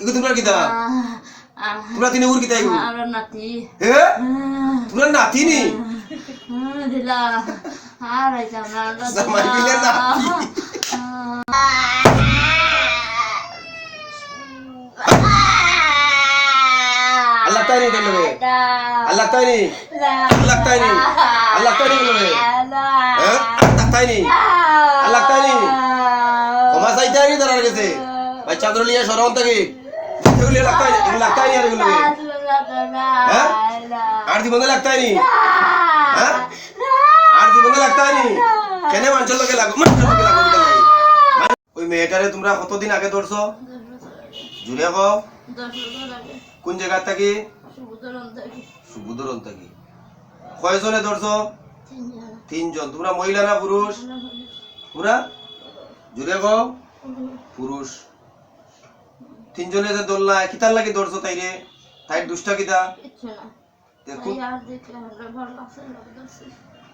Ego তোমরা কিতা তোমরা তিনে উর কিতা ইগো আমরা নাতি হে তোমরা নাতি নি দিলা আর আইতাম না জামাই বিলে নাতি আল্লাহ তাই নি দিল রে আল্লাহ তাই নি আল্লাহ তাই নি আল্লাহ তাই নি বলে হ্যাঁ আল্লাহ তাই নি আল্লাহ তাই নি ক্ষমা চাইতে নি তার গেছে বাচ্চা ধরে লিয়ে সরম থাকি। এগুলি লাগতাই এগুলি লাগতাই নি এগুলো। হ্যাঁ? আর জীবনে লাগতাই নি হ্যাঁ? আর জীবনে লাগতাই নি কেনে মানুষের লোকে লাগো মানুষের লোকে লাগো ওই মেয়েটারে তোমরা কতদিন আগে ধরছো? জুড়ে কও কোন জায়গার থাকি? সুবুদরন থাকি। কয়জনে ধরছো? তিনজন। তোমরা মহিলা না পুরুষ? তোমরা? জুড়ে কও পুরুষ। তিনজনে যে দোলনা কিতার লাগি ধরছো তাইরে তাই দুষ্টা কিতা? দেখুন।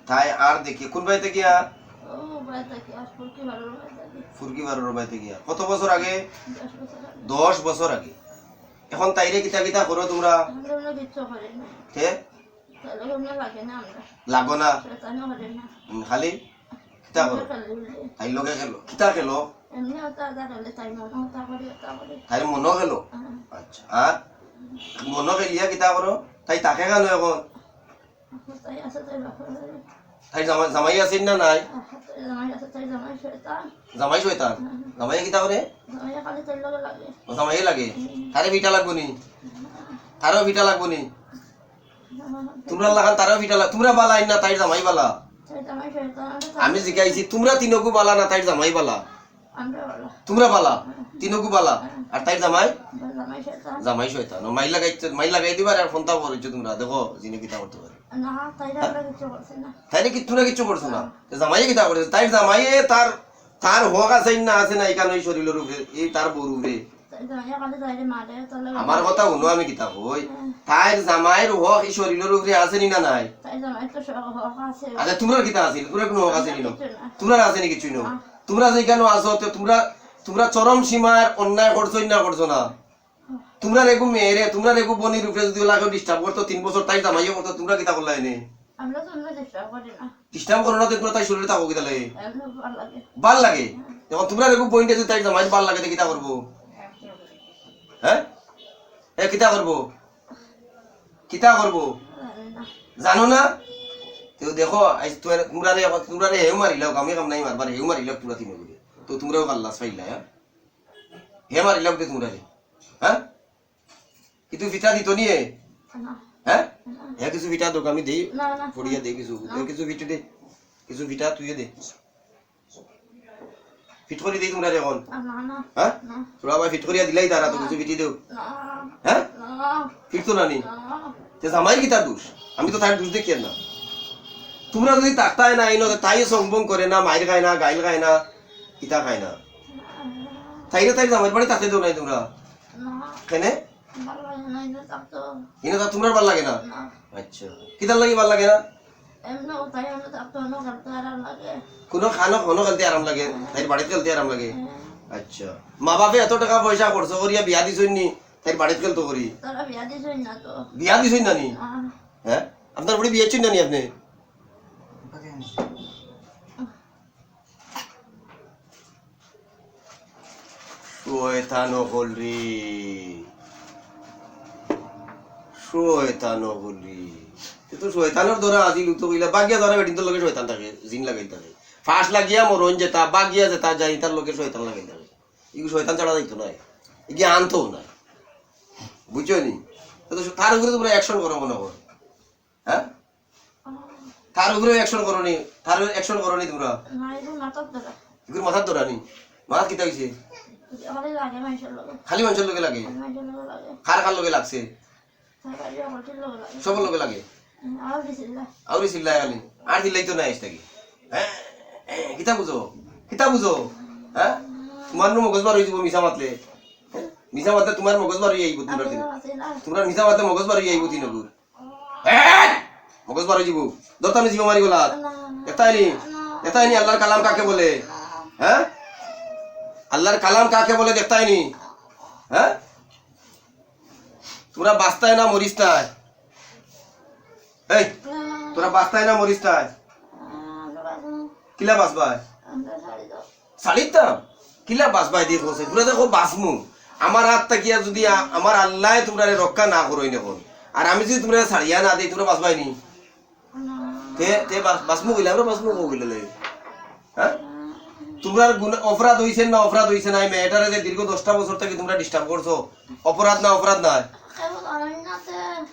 তাই আর দেখি কোন বাড়িতে গিয়া? ফুরকি বারোর বাড়িতে গিয়া। কত বছর আগে? দশ বছর আগে। এখন তাইরে কিতা কিতা করো তোমরা? কে? লাগো না খালি কিতা করো? তাই লগে খেলো। কিতা খেলো? তাই মনো খেলো আচ্ছা। আর মনো খেলিয়া কিতা করো তাই তাকে কেন এখন তাই জামাই জামাই আছে না নাই? জামাই শয়তান জামাই কিতা করে জামাই লাগে। তারে ভিটা লাগবো নি? তারও ভিটা লাগবো নি? তোমরা লাগান তারও ভিটা লাগ তোমরা বালা না তাই জামাই বালা। আমি জিজ্ঞাসি তোমরা তিনকু বালা না তাই জামাই বালা। তোমরা বালা তিনকু বালা আর তাই জামাই? জামাই শয়তান। মাই লাগাই মাই লাগাই দিবার আর ফোনটা বলেছ তোমরা দেখো জিনে কিতা করতে পারে। তাই কি তোমরা কিচ্ছু করছ না। জামাই কিতা করছে? তাই জামাই তার তার হক আছে না আছে না এখানে ওই শরীরের উপরে এই তার বউর উপরে আমার কথা শুনো আমি কিতা কই? তাইর জামাইর হক এই শরীরের উপরে আছে নি না নাই? আচ্ছা তোমরা কিতা আছিল তোমরা কোনো হক আছে নি না? তোমরা আছে নি কিছু না। তোমরা যেখানে আছো তোমরা তোমরা চরম সীমার অন্যায় করছ না করছ না। তোমরা রেগু মেয়েরে তোমরা রেগু বনির উপরে যদি লাগে ডিস্টার্ব করতো তিন বছর তাই জামাইও করতো তোমরা কিতা করলা এনে ডিস্টার্ব করো না। তোমরা তাই শরীরে থাকো কিতা লাগে। ভালো লাগে? যখন তোমরা রেগু পয়েন্টে যদি তাই জামাই ভালো লাগে কিতা করব হ্যাঁ এ কিতা করব কিতা করব জানো না? তো দেখো আজ তোর- তোমরা রে তোমরা রে হেউ মারিলাও আমি কাম নাই মারবার হেউ মারিলাও পুরা তিন করে তো তোমরাও কাল্লা ফাইলা হ্যাঁ? হে মারিলাও তে তোমরা রে হ্যাঁ কিন্তু পিঠা দিত নিয়ে? হ্যাঁ? হ্যাঁ কিছু পিঠা দোক আমি দেই পড়িয়া দে কিছু। কিছু পিঠে দে কিছু পিঠা তুই দে। ফিট করে দিই তোমরা এখন। হ্যাঁ? তোরা আবার ফিট করিয়া দিলাই তারা তো কিছু পিঠি দেও। হ্যাঁ? ফিট তো না নি। জামাই কি তার দোষ? আমি তো তার দোষ দেখি না। তোমরা যদি তাকতায় না আইনো তাই সংবং করে না মায়ের খায় না গাইল খায় না ইতা খায় না। তাইরে তাই জামাই বাড়ি তাতে দেও নাই তোমরা। না কেনে না ইনো তা তোমরা ভালো লাগে না? না। আচ্ছা। কিতার লাগি ভালো লাগে না? তাই না কোনো খানো খানো খেলতে আরাম লাগে। তাই বাড়িতে খেলতে আরাম লাগে। আচ্ছা। মা বাপে এত টাকা পয়সা খরচ করিয়া বিয়া দিছই নি তাই বাড়িতে খেলতো করি বিয়া দিছই না তো। বিয়া দিছই না নি? হ্যাঁ আপনার বাড়ি বিয়ে চিন না নি আপনি? শয়তানো হল শয়তানো হল তো শয়তানোর ধরা আছিল তো কইলা বাগিয়া ধরা বেটিন তোর লগে শয়তান থাকে জিন লাগাই থাকে। ফাঁস লাগিয়া মরণ যেতা বাগিয়া যেতা যাই তার লগে শয়তান লাগাই থাকে। ইগু শয়তান ছাড়া যাইতো না ইগি আনতো না? বুঝছ নি তার উপরে তোমরা অ্যাকশন করো মনে করো হ্যাঁ তার উপরে অ্যাকশন করো নি তার অ্যাকশন করো নি তোমরা? এগুলো এগুলো মাথার ধরা নি? মাথা কিতা হইছে খালি লাগে? মানুষের লাগে লাগে। কার কার লোকে লাগছে? লোক লাগে। লাগে? আউরি চিল্লাই খালি আর দিল্লাই তো নাই থাকি। হ্যাঁ? হ্যাঁ, কিতা বুঝো? কিতা বুঝো? হ্যাঁ? তোমার মগজ বার হয়ে যাব মিশা মাতলে। হ্যাঁ? মিশা মাতলে তোমার মগজ বার হয়ে আইব তোমরা দিন তোমরা মিশা মাতলে মগজ বার হয়ে আইব তিন গুর মগজ বার হয়ে যাব দরতানি জীব মারি গলা এটাই নি এটাই নি? আল্লাহর কালাম কাকে বলে? হ্যাঁ? আল্লাহর কালাম কাকে বলে দেখতাই নি হ্যাঁ? তোরা বাস্তায় না মরিস এই, তোরা বাস্তায় না মরিস নাই? কিলা বাসবাই শাড়িতাম কিলা বাসবাই দিয়ে কছে তোরা দেখো বাসমু আমার হাত তাকিয়া যদি আমার আল্লাহ তোমরা রক্ষা না করই দেখুন। আর আমি যদি তোমরা ছাড়িয়া না দিই তোমরা বাসবাই নি? তে গিলা আমরা বাসমু কো হ্যাঁ? তোমরা অপরাধ হইছে না অপরাধ হইছে না মেয়েটারে যে দীর্ঘ দশটা বছর থেকে তোমরা ডিস্টার্ব করছ। অপরাধ না অপরাধ না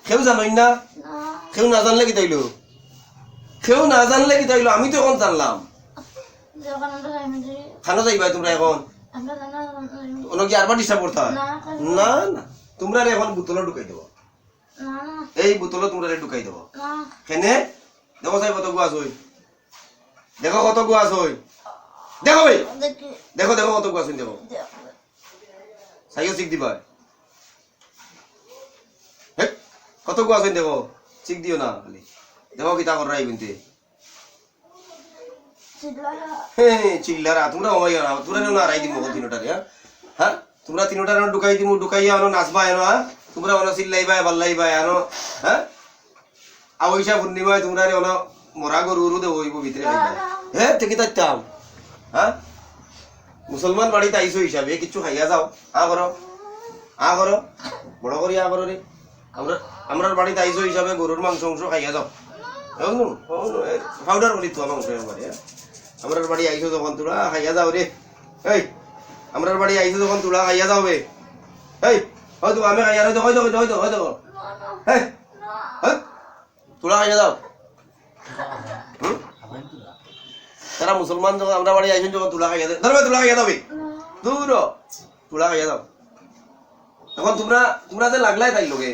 কেউ জানোই না? কেউ না জানলে কি তাইলো? কেউ না জানলে কি তাইলো? আমি তো এখন জানলাম। খানো যাইবা তোমরা এখন? অন্য আরবার ডিস্টার্ব করতে হয়? না না তোমরা এখন বোতলে ঢুকাই দেবো। এই বোতলে তোমরা ঢুকাই দেবো। কেনে? দেখো চাই কত গুয়াছ হই দেখো কত গুয়াছ হই দেখো ভাই। দেখো দেখো কত দেখো। চিক দিবা। কত হই দেখো। চিক দিও না খালি। দেখো কিতা কর রাই বিনতে চিল্লারা তোমরা ওমাই না তোমরা না রাই দিমো তিনটারে হ্যাঁ? হ্যাঁ? তোমরা তিনটারে ঢুকাই দিমু ঢুকাইয়া আনো নাচবা এনো হ্যাঁ? তোমরা অন চিল্লাইবা বাল্লাইবা আনো হ্যাঁ? আওইসা পূর্ণিমায় তোমরা অন মরা গরু গরু দেবো ভিতরে হ্যাঁ থেকে তাইতাম? হ্যাঁ মুসলমান বাড়িতে আইসো হিসাবে কিচ্ছু খাইয়া যাও। আ করো? আ করো? বড় করি আ করো রে। আমরা, আমরার বাড়িতে আইসো হিসাবে গরুর মাংস মাংস খাইয়া যাও। পাউডার করি? তো মাংস একবারে? আমরার বাড়ি আইসো যখন তোরা খাইয়া যাও রে। এই আমরার বাড়ি আইসো যখন তোরা খাইয়া যাও বে। এই হয়তো আমি খাইয়া হয়তো হয়তো হয়তো হয়তো হয়তো হ্যাঁ তোরা খাইয়া যাও? তারা মুসলমান যখন আমরা বাড়ি আইসেন যখন তুলা খাইয়া দেয়। ধরবে তুলা খাইয়া যাবে দূর তুলা খাইয়া যাও এখন তোমরা তোমরা যে লাগলাই তাই লোকে।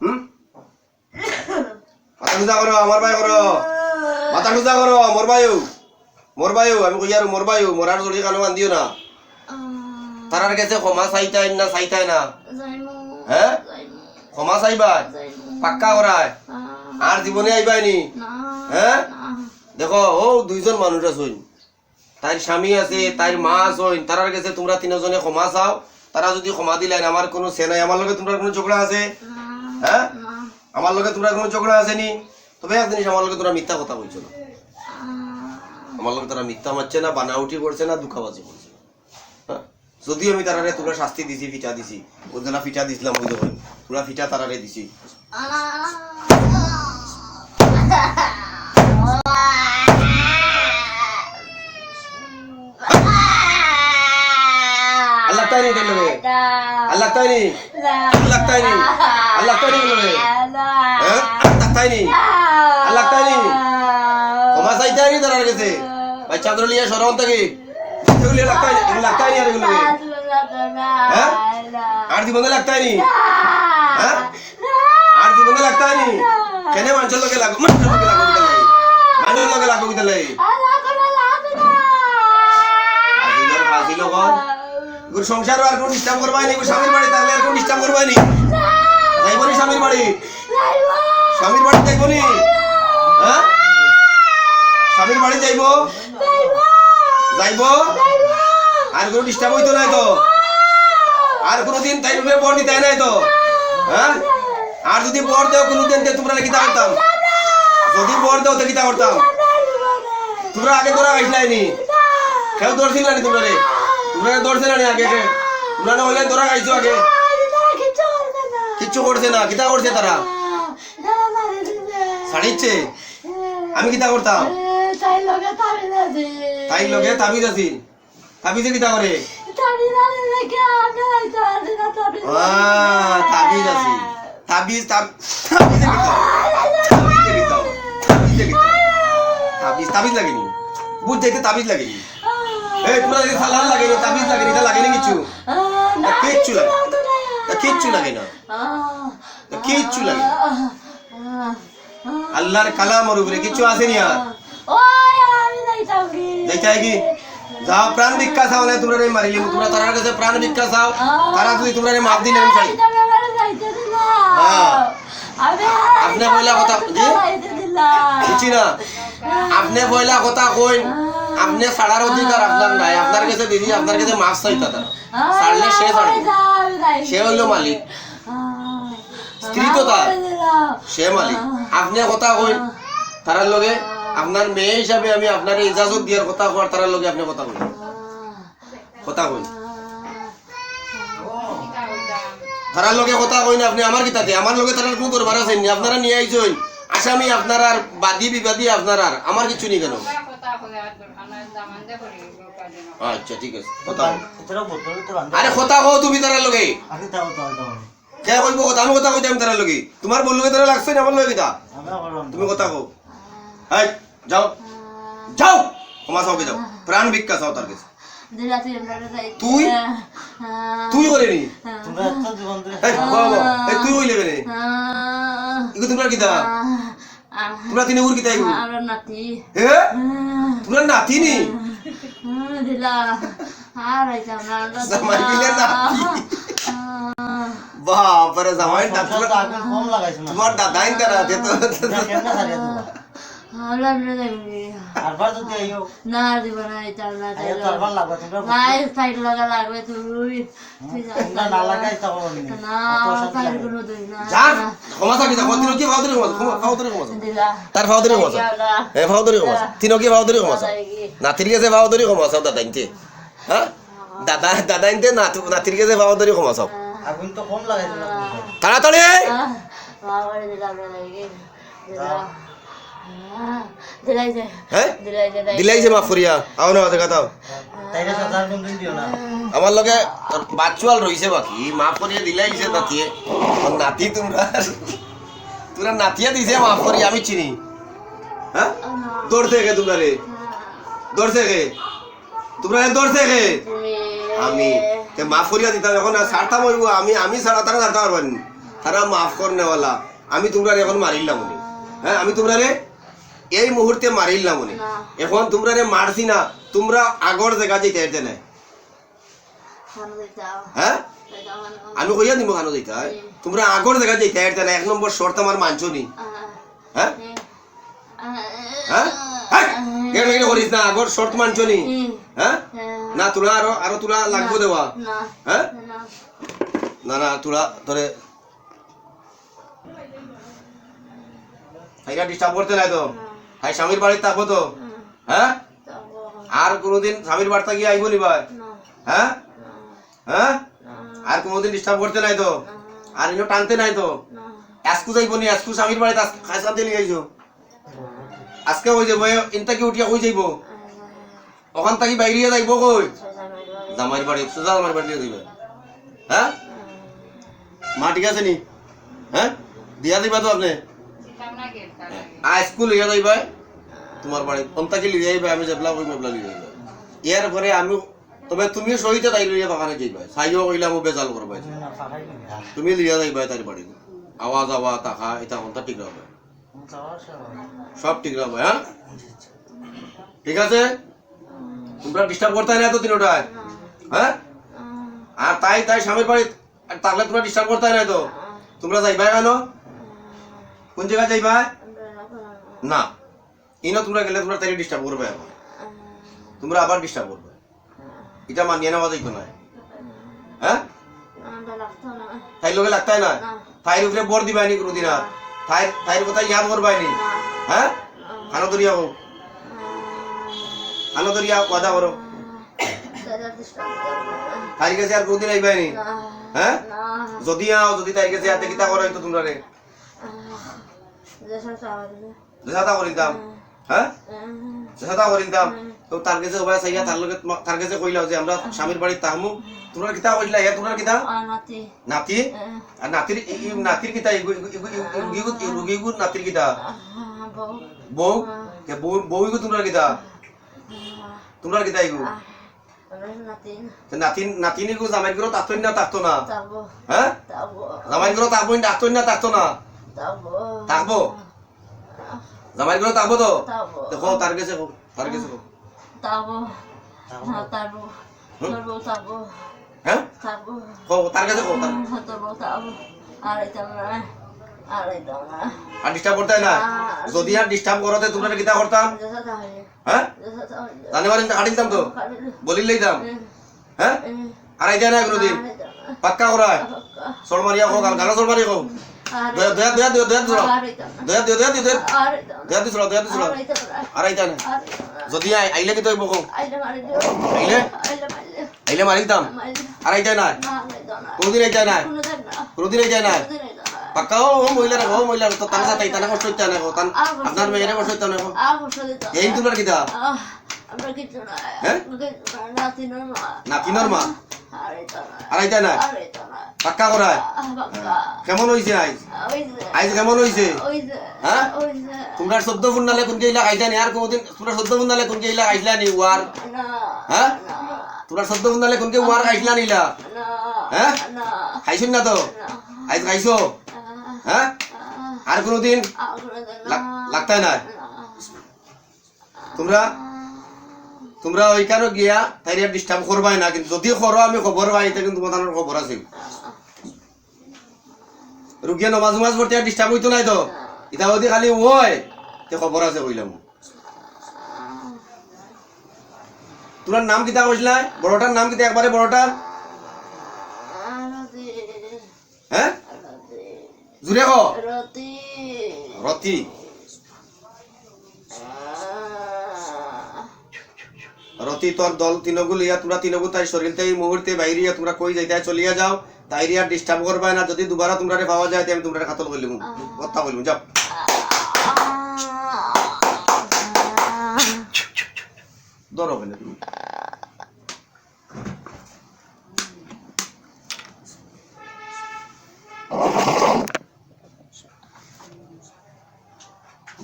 হুম? মাথা খুঁজা করো আমার ভাই করো। মাথা খুঁজা করো মোর ভাইও। মোর ভাইও আমি কই আর মোর ভাইও মোরার জড়ি কানো বান্ধিও না। তারার কাছে ক্ষমা চাইতাই না চাইতাই না? হ্যাঁ ক্ষমা চাইবাই? পাক্কা করায় আর জীবনে আইবাই নি? হ্যাঁ দেখো, ও দুইজন মানুষ আছেন তার স্বামী আছে তার মা আছেন তারার কাছে তোমরা তিনজনে ক্ষমা চাও। তারা যদি ক্ষমা দিলেন আমার কোনো সে নাই। আমার লগে তোমরা কোনো ঝগড়া আছে? হ্যাঁ আমার লগে তোমরা কোনো ঝগড়া আছে নি? তবে এক জিনিস আমার লগে তোমরা মিথ্যা কথা বলছো না। আমার লগে তারা মিথ্যা মারছে না বানাউটি করছে না দুঃখাবাজি করছে? যদিও আমি তারারে তোমরা শাস্তি দিছি, ফিটা দিছি ওদের ফিটা দিছিলাম ওই দেখুন তোরা ফিটা তারারে দিছি। আল্লাহ তাই নি দিল আল্লাহ তাই নি আল্লাহ তাই নি আল্লাহ তাই নি দিল হ্যাঁ? আল্লাহ তাই নি আল্লাহ তাই নি ক্ষমা চাইতে নি তারার কাছে। বাচ্চা ধরে লিয়ে সরম থেকে। এগুলো লাগতাই লাগতাই আর এগুলো হ্যাঁ? আর জীবনে লাগতাই নি হ্যাঁ? কেন মানুষের লগে লাগো মানুষের মানুষের লগে লাগো ফাঁসি লগন গুর সংসার আর কোন ডিস্টার্ব করবাই নি স্বামীর বাড়ি তাহলে আর কোন ডিস্টার্ব করবাই নি। যাইব নি স্বামীর বাড়ি? স্বামীর বাড়ি যাইব নি? হ্যাঁ? স্বামীর বাড়ি যাইব? যাইব? আর কোনো ডিস্টার্ব হইতো নাই তো আর কোনোদিন তাই রূপে বর দিতে নাই তো হ্যাঁ? আর যদি বর দেও কোনোদিন তোমরা কিতা করতাম। যদি বর দেও তো কিতা করতাম। তোমরা আগে তোরা গাইছিলাই নি কেউ দৌড়ছিল না তোমরা রে? তোমরা দৌড়ছিল না আগে? তোমরা না হইলে তোরা গাইছো আগে। কিচ্ছু করছে না, কিতা করছে তারা? ছাড়িচ্ছে আমি কিতা করতাম? তাই লগে তাবিজ আছি। তাবিজে কিতা করে? তাবিজ আছি। তাবিজ, তাব- তাবিজে তাবিজ তাবিজ লাগেনি। বুঝ যাইতে তাবিজ লাগেনি। এই তোমরা যদি সালান লাগেনি তাবিজ লাগেনি তা লাগেনি কিছু। কিচ্ছু লাগে তা কিচ্ছু লাগে না। কিচ্ছু লাগে। আল্লাহর কালামর উপরে কিছু আসেনি আর। যাইতে কি? যাও প্রাণ ভিক্ষা চাও না তোমরা মারিলি তোমরা তারার কাছে প্রাণ ভিক্ষা চাও। তারা যদি তোমরা মাপ দিলে আমি চাই। আপনি বইলা কথা জি না? আপনি বইলা কথা কই আপনি ছাড়ার অধিকার আপনার নাই আপনার কাছে দিদি আপনার কাছে মাছ চাইতা তারা ছাড়লে সে ছাড়বে সে হইল মালিক। স্ত্রী তো তার। সে মালিক। আপনি কথা কই তারার লগে আপনার মেয়ে হিসাবে আমি আপনার ইজাজত দিয়ার কথা কর তারার লগে আপনি কথা কই কথা কই তারার লগে কথা কই না আপনি আমার কিতাতে। আমার লগে তারার কোনো দরবার আছে আপনারা নিয়ে আইছেন আসামি আপনার আর বাদী বিবাদী আপনার আর? আমার কিছু নেই কেন? আচ্ছা ঠিক আছে। আরে কথা কও তুমি তারার লগে। কে কইব কথা? আমি কথা কইতাম তারার লগে। তোমার বলল তারা লাগছে না? লগে কিতা তুমি কথা কও। হাই যাও। যাও। ক্ষমা চাওকে যাও? প্রাণ ভিক্ষা চাও তার কাছে। তুই? তুই করে তোমরা এত জীবন ধরে এই বাবা এই তুই কইলে কেনে? তোমরা কিতা তোমরা তিনে উর কিতা ইগো আমরা নাতি। হে তোমরা নাতি নি? দিলা। আর আইতাম না জামাই কম লাগাইছো না। তোমার দাদাই তারা দে তো না দিব না আইতাম না লাগবে সাইড লাগা লাগবে তুই না লাগাই না সাইড কোনো দুই না ক্ষমা দাদা ইনতে হ্যাঁ দাদা দাদা ইনতে নাতু নাতির কাছে ভাও ধরে ক্ষমা তাড়াতাড়ি দিলা দিলাই যে হ্যাঁ? দিলাই যে দিলাই যে মাফ করিয়া আও না দেখা দাও। তাইরে সাজার কোন দিন দিও না। আমার লগে বাচ্চুয়াল রইছে বাকি। মাফ করিয়া দিলাইছে নাতিয়ে নাতি তোমরা তোরা নাতিয়া দিছে মাফ করি আমি চিনি। হ্যাঁ দৌড় থেকে তোমরা রে দৌড় থেকে। তোমরা দৌড় থেকে। আমি। তে মাফ করিয়া দিতাম এখন আর ছাড়তাম হইব আমি আমি ছাড়া তারা ছাড়তে পারবেন তারা মাফ করনেওয়ালা আমি তোমরা এখন মারিলাম হ্যাঁ আমি তোমরা রে এই মুহূর্তে মারিলাম উনি না। এখন তোমরা রে মারছি না তোমরা আগর জায়গা যেতে এতে না খানো দিতাও হ্যাঁ? আমি কইয়া দিব কেন যাইতা তোমরা আগর জায়গা যেতে এতে না এক নম্বর শর্ত আমার মানছো নি। হ্যাঁ? হ্যাঁ? হ্যাঁ? করিস না? আগর শর্ত মানছো নি। হ্যাঁ? না তোরা আরও আরও তোরা লাগবো দেওয়া। না হ্যাঁ? না। না তোরা ধরে হাইরা ডিস্টার্ব করতে নাই তো। হাই স্বামীর বাড়িতে থাকব তো। হ্যাঁ? আর কোনোদিন স্বামীর বাড়িতে গিয়ে আইব নি ভাই? হ্যাঁ? হ্যাঁ? আর কোনোদিন ডিস্টার্ব করতে নাই তো? আর ইনো টানতে নাই তো? আজকু যাইব নি আজকু স্বামীর বাড়িতে খাই সাথে লিয়ে আইছো আজকে হয়ে যাব ইনটা কি উঠিয়া হয়ে যাইব। ওখান থেকে বাইরিয়ে যাইব কই? জামাইর বাড়ি সোজা জামাইর বাড়ি দিয়ে দিবে। হ্যাঁ? মা ঠিক আছে নি? হ্যাঁ? দিয়া দিবা তো আপনি? আ স্কুল লিয়ে যাইবা তোমার বাড়ি অন্তাকে লিয়ে যাইবা আমি যেবলা কই মেবলা লিয়ে যাইবা। ইয়ার পরে আমি তবে তুমি সহিতে তাই লিয়ে দোকানে যাইবা। সাইও কইলা মো বেজাল করবা তুমি লিয়ে যাইবা তার বাড়ি আওয়াজ আওয়া টাকা এটা অন্তা ঠিক সময় সব ঠিক হবে হ্যাঁ ঠিক আছে? তোমরা ডিস্টার্ব করতে না তো তিনটায় হ্যাঁ আর তাই তাই স্বামীর বাড়ি তাহলে তোমরা ডিস্টার্ব করতে না তো। তোমরা যাইবা কেন? কোন জায়গায় যাইবা না। ইনো তোমরা গেলে তোমরা তাই ডিস্টার্ব করবে এখন। তোমরা আবার ডিস্টার্ব করবে। এটা মানিয়ে নেওয়া যাইতো না। হ্যাঁ? তাই লোকে লাগতাই না? তাইর উপরে বর দিবাই নি কোনোদিন আর। তাই তাইর কথা ইয়াদ করবাই নি। হ্যাঁ? খানো দরিয়া হোক। খানো দরিয়া ওয়াদা করো তাই কাছে আর কোনোদিন আইবাই নি। হ্যাঁ? যদি আও যদি তাই কাছে হাতে কিতা করো তো তোমরা রে দেশাতা করিতাম হ্যাঁ দেশাতা করিতাম তো তার কাছে ওবাই চাইয়া তার লগে তার কাছে কইলাও যে আমরা স্বামীর বাড়ি তাহমু। তোমরা কিতা কইলা ইয়া তোমরা কিতা নাতি। আর নাতির নাতির কিতা ইগু ইগু ইগু ইগু রুগীগু রুগীগু নাতির কিতা বউ কে বউ বউ ইগু তোমরা কিতা তোমরা কিতা ইগু? নাতিন নাতিন ইগু জামাই গুলো তাকতো না তাকতো না? হ্যাঁ জামাই গুলো তাকবো না তাকতো না তাকতো না? থাকব জামাই গুলো থাকব তো? দেখো তার কাছে তার কাছে কও। হ্যাঁ কও, তার কাছে কও, তার- আর ডিস্টার্ব করতে না? যদি আর ডিস্টার্ব করতে তোমরা কিতা করতাম? হ্যাঁ? জানে পারেন কাটি দিতাম তো? বলিলেই দাম হ্যাঁ? আর নাই কোনোদিন পাক্কা করায়? সর মারিয়া হোক আর গানা সর মারিয়া হোক। যদি আই- আইলে কি তই বকো আইলে আইলে? মারি মারি আর আইতা না না আইলে না কোনদিন আইতা না কোনো দেন না। কোনদিন আইতা না কোনো দেন না পাক্কা? ও ও ও মহিলারা তো তার সাথে আইতা কষ্ট হইতা না তান আপনার মেয়েরে কষ্ট হইতা না গো আর বসে দিত এই তোমার কিতা হ্যাঁ? নাতিনোর মা। নাতিনোর মা? আর এটা না পাক্কা করায় কেমন হইছে আইজ আইজ কেমন যে হ্যাঁ? তোমরা সদ্য ফুন্নালে কোন গেইলা আইতা আর কোনদিন তোমরা সদ্য ফুন্নালে কোন গেইলা আইলা নি? ওয়ার। হ্যাঁ? তোমরা সদ্য ফুন্নালে কোন কে ওয়ার আইলা নিলা। হ্যাঁ? খাইছুন না তো? আইজ খাইছো? হ্যাঁ? আর কোনদিন আর কোনো দেন না। লাগ- লাগতাই না না। তোমরা তোমরা ওইখানে গিয়া তাই ডিস্টার্ব করবাই না কিন্তু যদি করো আমি খবর পাই কিন্তু তোমাদের খবর আছে। রুগিয়া নমাজ উমাজ পড়তে ডিস্টার্ব হইতো নাই তো? এটা যদি খালি ওই তে খবর আছে কইলাম তোমার নাম কিতা কইছিলা বড়টার নাম কিতা একবারে বড়টার হ্যাঁ জুড়ে ক? রতি রতি রতি তোর দল তিনগুল ইয়া তোমরা তিনগু তাই শরীরতে এই মুহূর্তে বাইরিয়া তোমরা কই যাইতে চলিয়া যাও। তাইরি আর ডিস্টার্ব করবা না যদি দুবারা তোমরা পাওয়া যায় আমি তোমরা খাতল কইলিম কথা কইলিম যাও। ধরো কেন তুমি।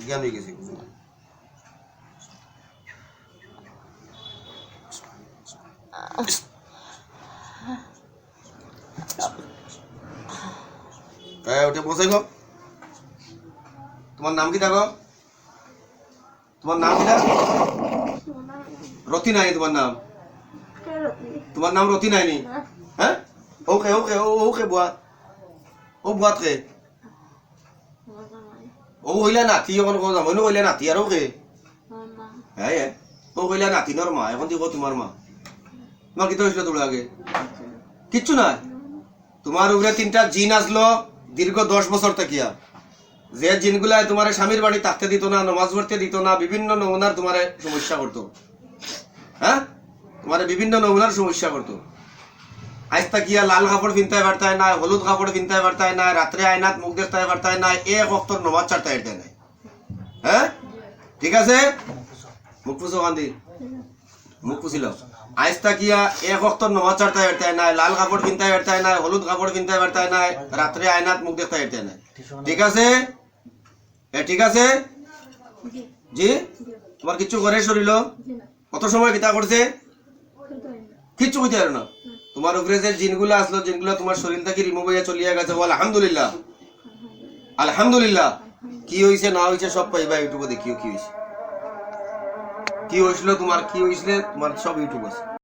জ্ঞান হয়ে গেছে বসাই গো তোমার নাম কি দেখো তোমার নাম কি রতি নাই তোমার নাম। তোমার নাম রতি নাই নি হ্যাঁ? ওকে ওকে ওকে বুয়া। ও বুয়াত কে ও কইলা নাতি এখন কথা মইনো কইলা নাতি আর ওকে হ্যাঁ ও কইলা নাতি নর মা, এখন দিব তোমার মা। তোমার কিতো হয়েছিল তোর আগে? কিচ্ছু নাই? তোমার উপরে তিনটা জিন আসলো দীর্ঘ দশ বছর থাকিয়া। যে জিনগুলা তোমার স্বামীর বাড়ি থাকতে দিত না, নমাজ পড়তে দিত না, বিভিন্ন নমুনার তোমার সমস্যা করতো হ্যাঁ তোমার বিভিন্ন নমুনার সমস্যা করতো আজ তাকিয়া লাল কাপড় পিনতে পারতায় না হলুদ কাপড় পিনতে পারতায় না রাত্রে আয়নাত মুখ দেখতে পারতায় না এক অক্তর নমাজ চারতে পারতে নাই। হ্যাঁ ঠিক আছে? মুখ পুষো কান্দি মুখ পুছিল আজ তাকিয়া এক অক্তর নমাজ চারতে পারতায় না লাল কাপড় পিনতে পারতায় না হলুদ কাপড় পিনতে পারতায় না রাত্রে আয়নাত মুখ দেখতে পারতে নাই। ঠিক আছে? ঠিক আছে? জি? তোমার কিচ্ছু করে শরীর কত সময় কিতা করছে কিচ্ছু কইতে পারো না? তোমার উপরে যে জিনগুলো আসলো জিনগুলো তোমার শরীর থেকে রিমুভ হয়ে চলিয়ে গেছে। বল আলহামদুলিল্লাহ। আলহামদুলিল্লাহ। কি হয়েছে না হয়েছে সব পাইবা ইউটিউবে দেখিও কি হয়েছে কি হয়েছিল তোমার কি হয়েছিল তোমার সব ইউটিউব আছে।